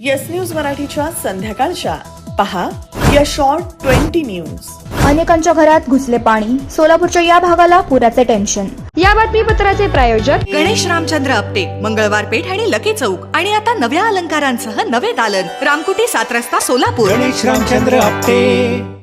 Yes news मराठीच्या संध्याकाळच्या. पहा या शॉर्ट ट्वेंटी न्यूज अनेकांच्या घरात घुसले पाणी. सोलापूरच्या या भागाला पुराचे टेन्शन या बातमीपत्राचे प्रायोजक गणेश रामचंद्र आपटे मंगळवार पेठ आणि लकी चौक. आणि आता नव्या अलंकारांसह नवे दालन. रामकुटी सात रस्ता सोलापूर. गणेश रामचंद्र आपटे.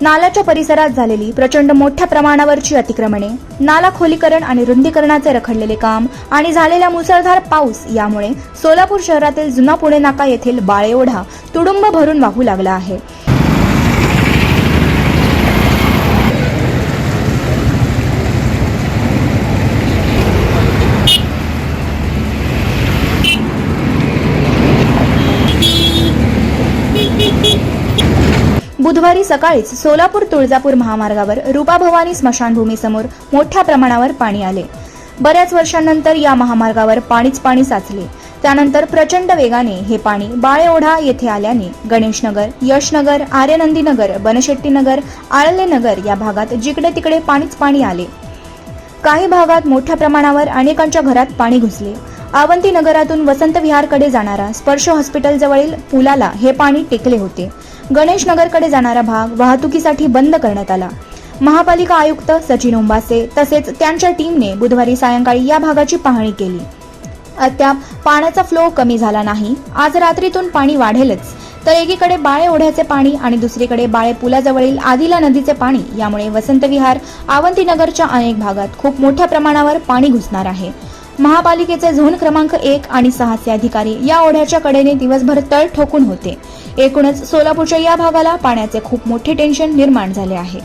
नाल्याच्या परिसरात झालेली प्रचंड मोठ्या प्रमाणावरची अतिक्रमणे नाला खोलीकरण आणि रुंदीकरणाचे रखडलेले काम आणि झालेला मुसळधार पाऊस यामुळे सोलापूर शहरातील जुना पुणे नाका येथील बाळेओढा तुडुंब भरून वाहू लागला आहे. बुधवारी सकाळीच सोलापूर तुळजापूर महामार्गावर रूपाभवानी स्मशानभूमीसमोर मोठ्या प्रमाणावर पाणी आले. बऱ्याच वर्षांनंतर या महामार्गावर पाणीच पाणी साचले. त्यानंतर प्रचंड वेगाने हे पाणी बाळेओढा येथे आल्याने गणेशनगर यशनगर आर्यनंदीनगर बनशेट्टीनगर आळलेनगर या भागात जिकडे तिकडे पाणीच पाणी आले. काही भागात मोठ्या प्रमाणावर अनेकांच्या घरात पाणी घुसले. आवंती नगरातून वसंत विहारकडे जाणारा स्पर्श हॉस्पिटलजवळील पुलाला हे पाणी टेकले होते. गणेश नगरकडे जाणारा भाग वाहतुकीसाठी बंद करण्यात आला. महापालिका आयुक्त सचिन उंबासे तसेच त्यांच्या टीमने बुधवारी सायंकाळी या भागाची पाहणी केली. अद्याप पाण्याचा फ्लो कमी झाला नाही. आज रात्रीतून पाणी वाढेलच. तर एकीकडे बाळे ओढ्याचे पाणी आणि दुसरीकडे बाळे पुलाजवळील आदिला नदीचे पाणी. यामुळे वसंत विहार आवंतीनगरच्या अनेक भागात खूप मोठ्या प्रमाणावर पाणी घुसणार आहे. महापालिकेचे झोन क्रमांक एक आणि सहाचे अधिकारी या ओढ्याच्या कडेने दिवसभर तळ ठोकून होते. एकूणच सोलापूरच्या या भागाला पाण्याचे खूप मोठे टेन्शन निर्माण झाले आहे.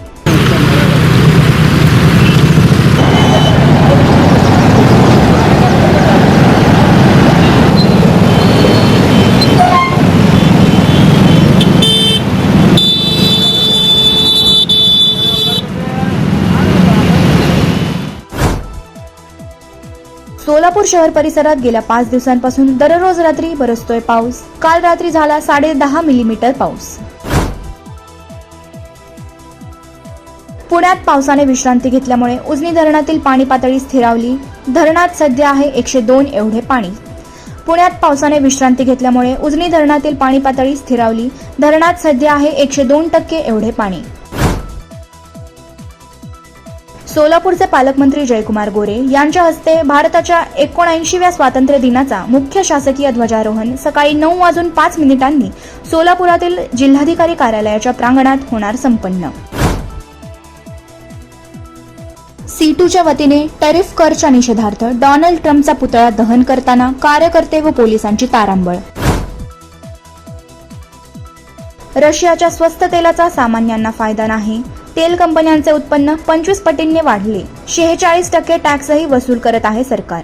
सोलापूर शहर परिसरात गेल्या पाच दिवसांपासून दररोज रात्री बरसतोय पाऊस. काल रात्री झाला साडे दहा मिलीमीटर पाऊस. पुण्यात पावसाने विश्रांती घेतल्यामुळे उजनी धरणातील पाणी पातळी स्थिरावली. धरणात सध्या आहे एकशे दोन एवढे पाणी. पुण्यात पावसाने विश्रांती घेतल्यामुळे उजनी धरणातील पाणी पातळी स्थिरावली. धरणात सध्या आहे एकशे दोन टक्के एवढे पाणी. सोलापूरचे पालकमंत्री जयकुमार गोरे यांच्या हस्ते भारताच्या एकोणऐंशीव्या स्वातंत्र्य दिनाचा मुख्य शासकीय ध्वजारोहण सकाळी नऊ वाजून पाच मिनिटांनी सोलापुरातील जिल्हाधिकारी कार्यालयाच्या प्रांगणात होणार संपन्न. सीटूच्या वतीने टॅरिफ करच्या निषेधार्थ डोनाल्ड ट्रम्पचा पुतळा दहन करताना कार्यकर्ते व पोलिसांची तारांबळ. रशियाच्या स्वस्त तेलाचा सामान्यांना फायदा नाही तेल कंपन्यांचे उत्पन्न पंचवीस पटींनी वाढले. शेहेचाळीस टक्के टॅक्सही वसूल करत आहे सरकार.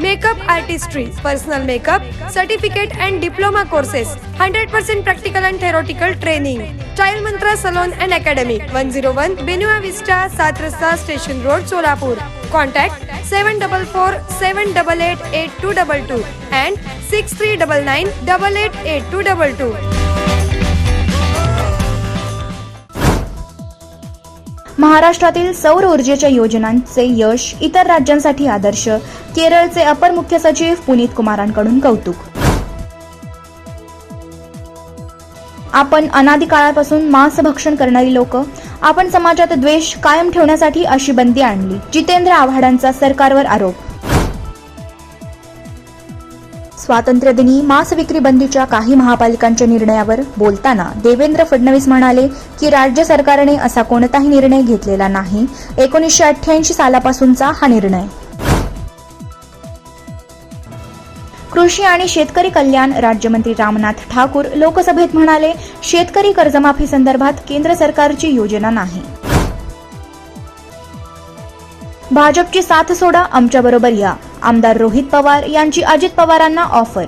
makeup artistry, personal makeup, certificate and diploma courses, 100% practical and theoretical training. Child Mantra Salon and Academy, 101 Benua Vista, Satrasa Station Road, Solapur. Contact 744 and 6399-888222. महाराष्ट्रातील सौर ऊर्जेच्या योजनांचे यश इतर राज्यांसाठी आदर्श. केरळचे अपर मुख्य सचिव पुनीत कुमारांकडून कौतुक. आपण अनादिकाळापासून मांस भक्षण करणारी लोक आपण समाजात द्वेष कायम ठेवण्यासाठी अशी बंदी आणली. जितेंद्र आव्हाडांचा सरकारवर आरोप. स्वातंत्र्यदिनी मांस विक्री बंदीच्या काही महापालिकांच्या निर्णयावर बोलताना देवेंद्र फडणवीस म्हणाले की राज्य सरकारने असा कोणताही निर्णय घेतलेला नाही. एकोणीसशे अठ्ठ्याऐंशी सालापासूनचा हा निर्णय. कृषी आणि शेतकरी कल्याण राज्यमंत्री रामनाथ ठाकूर लोकसभेत म्हणाले शेतकरी कर्जमाफी संदर्भात केंद्र सरकारची योजना नाही. भाजपची साथ सोडा आमच्याबरोबर या. आमदार रोहित पवार यांची अजित पवारांना ऑफर.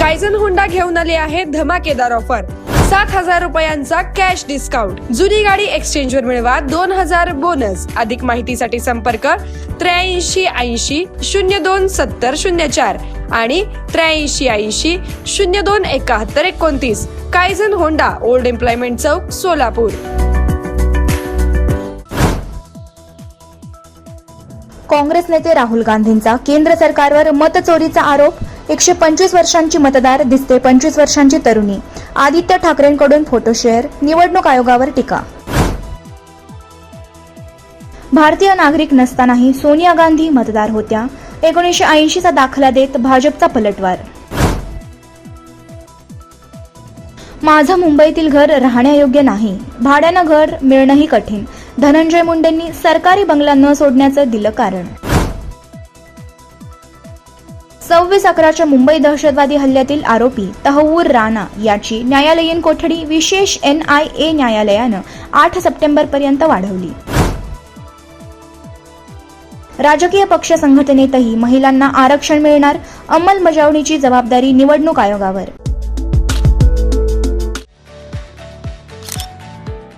कायझन होंडा घेऊन आले आहे धमाकेदार ऑफर. सात हजार रुपयांचा कॅश डिस्काउंट. जुनी गाडी एक्सचेंज वर मिळवा दोन हजार बोनस. अधिक माहितीसाठी संपर्क त्र्याऐंशी ऐंशी शून्य दोन सत्तर शून्य चार आणि त्र्याऐंशी ऐंशी शून्य दोन एकाहत्तर एकोणतीस. कायझन होंडा ओल्ड एम्प्लॉयमेंट चौक सोलापूर. काँग्रेस नेते राहुल गांधींचा केंद्र सरकारवर मतचोरीचा आरोप. एकशे पंचवीस वर्षांची मतदार दिसते पंचवीस वर्षांची तरुणी. आदित्य ठाकरेंकडून फोटो शेअर निवडणूक आयोगावर टीका. भारतीय नागरिक नसतानाही सोनिया गांधी मतदार होत्या. एकोणीसशे ऐंशीचा दाखला देत भाजपचा पलटवार. माझं मुंबईतील घर राहण्यायोग्य नाही. भाड्यानं घर मिळणंही कठीण. धनंजय मुंडेंनी सरकारी बंगला न सोडण्याचं दिलं कारण. सव्वीस अकराच्या मुंबई दहशतवादी हल्ल्यातील आरोपी तहवूर राणा याची न्यायालयीन कोठडी विशेष एन आय ए न्यायालयानं आठ सप्टेंबरपर्यंत वाढवली. राजकीय पक्ष संघटनेतही महिलांना आरक्षण मिळणार अंमलबजावणीची जबाबदारी निवडणूक आयोगावर.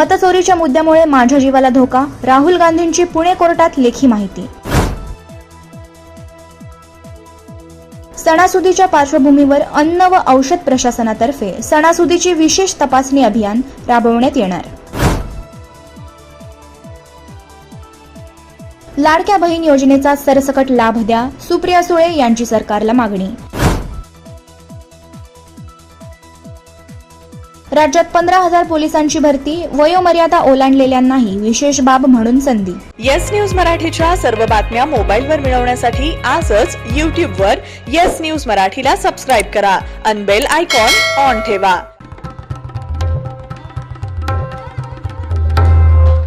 मतचोरीच्या मुद्द्यामुळे माझ्या जीवाला धोका राहुल गांधींची पुणे कोर्टात लेखी माहिती. सणासुदीच्या पार्श्वभूमीवर अन्न व औषध प्रशासनातर्फे सणासुदीची विशेष तपासणी अभियान राबवण्यात येणार. लाडक्या बहीण योजनेचा सरसकट लाभ द्या सुप्रिया सुळे यांची सरकारला मागणी. राज्यात पंधरा हजार पोलिसांची भरती वयोमर्यादा ओलांडलेल्यांनाही विशेष बाब म्हणून संधी. येस न्यूज मराठीच्या सर्व बातम्या मोबाईलवर मिळवण्यासाठी आजच यूट्यूबवर येस न्यूज मराठीला सबस्क्राईब करा. अनबेल आयकॉन ऑन ठेवा.